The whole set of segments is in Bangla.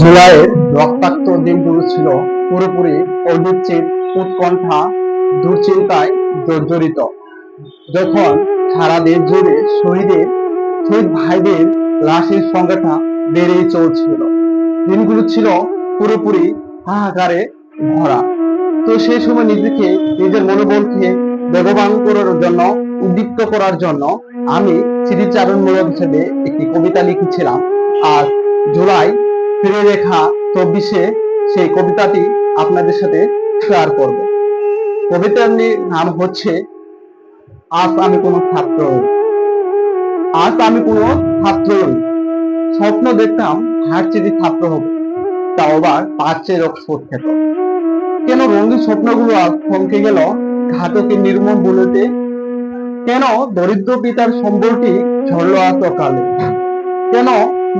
জুলাইয়ের রক্তাক্ত দিনগুলো ছিল পুরোপুরি অনিশ্চিত উৎকণ্ঠা, দুশ্চিন্তায় জর্জরিত। যখন সারা দেশ জুড়ে শহীদের, শহীদ ভাইদের লাশের সংখ্যাটা বেড়েই চলছিল, দিনগুলো ছিল পুরোপুরি হাহাকারে ভরা। তো সেই সময় নিজেকে নিজের মনোবলকে বেগবান করার জন্য, উদ্দীপ্ত করার জন্য আমি স্মৃতিচারণমূলক হিসেবে একটি কবিতা লিখেছিলাম। আর জুলাই ফিরে রেখা চব্বিশে সেই কবিতাটি আপনাদের সাথে শেয়ার করব। কবিতার নাম হচ্ছে, আজ আমি কোনো ছাত্র। আজ আমি কোনো ছাত্র। স্বপ্ন দেখতাম ভার্সিটি ছাত্র হব। তাও আবার পাঁচের অক্সফোর্ড খেত। কেন রঙিন স্বপ্নগুলো আজ থমকে গেল ঘাতকের নির্মম বুলেতে? কেন দরিদ্র পিতার সম্বলটি ঝরলো আজ অকালে? কেন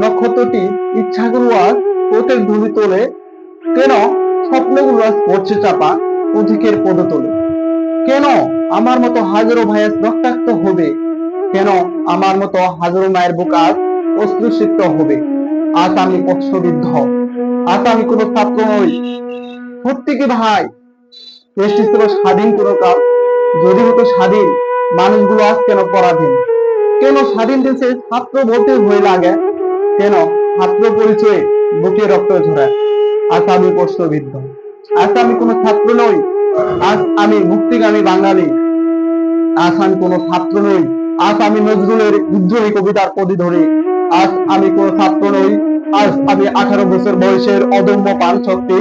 নক্ষত্রটি ইচ্ছাগুলো আজ পোতের ধুলি তোলে, কেন স্বপ্নগুলো আজ পড়ছে চাপা অধিকের পদতলে কেন আমার মতো হাজারো ভাইয়াস রক্তাক্ত হবে? কেন আমার মতো হাজারো মায়ের বুক আজ হবে? আজ আমি কষ্টবিদ্ধ আজ আমি কোনো ছাত্র নই। সত্যি কি ভাই, দেশটি ছিল স্বাধীন কোনো কাল। যদি হতো স্বাধীন, মানুষগুলো আজ কেন পরাধীন? কেন স্বাধীন দেশে ছাত্র বলতে ভয় লাগে? কেন? ছাত্র পরিচয়ে বুকে রক্ত ঝরায় আজ আমি কষ্টবিদ্ধ আজ আমি কোনো ছাত্র নই। আজ আমি মুক্তিগামী বাঙালি। আজ আমি কোনো ছাত্র নই। আজ আমি নজরুলের বিদ্রোহী কবিতার পদি ধরি আজ আমি কোনো ছাত্র নই। আজ আমি আঠারো বছর বয়সের অদম্য প্রাণ শক্তি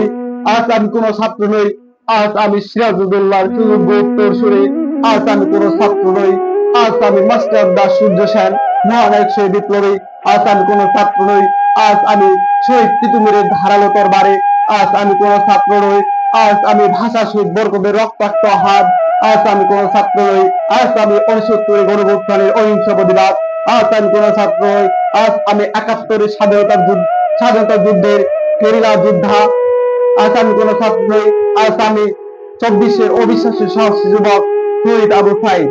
আজ আমি কোনো ছাত্র নই। আজ আমি সিরাজুদ্দৌলার সুযোগ্য উত্তর সুরে আজ আমি কোনো ছাত্র নই। আজ আমি মাস্টার দাস সূর্য সেন। মহানায়ক শহীদ বিপ্লবী আজ আমি কোনো ছাত্র নই আজ আমি শহীদ তিতুমিরের ধারালো তরবারে আজ আমি কোনো ছাত্র নই আজ আমি ভাষা শহীদ বরকদের রক্তাক্ত হাত আজ আমি কোনো ছাত্র নই আজ আমি উনসত্তরের গণভুত্থানের অহিংস প্রতিবাদ আজ আমি কোনো ছাত্র নই আজ আমি একাত্তরের স্বাধীনতার যুদ্ধ স্বাধীনতা যুদ্ধের কেরিলা যোদ্ধা আজ আমি কোনো ছাত্র নই আজ আমি চব্বিশের অবিশ্বাসের সাহসী যুবক শহীদ আবু সাইদ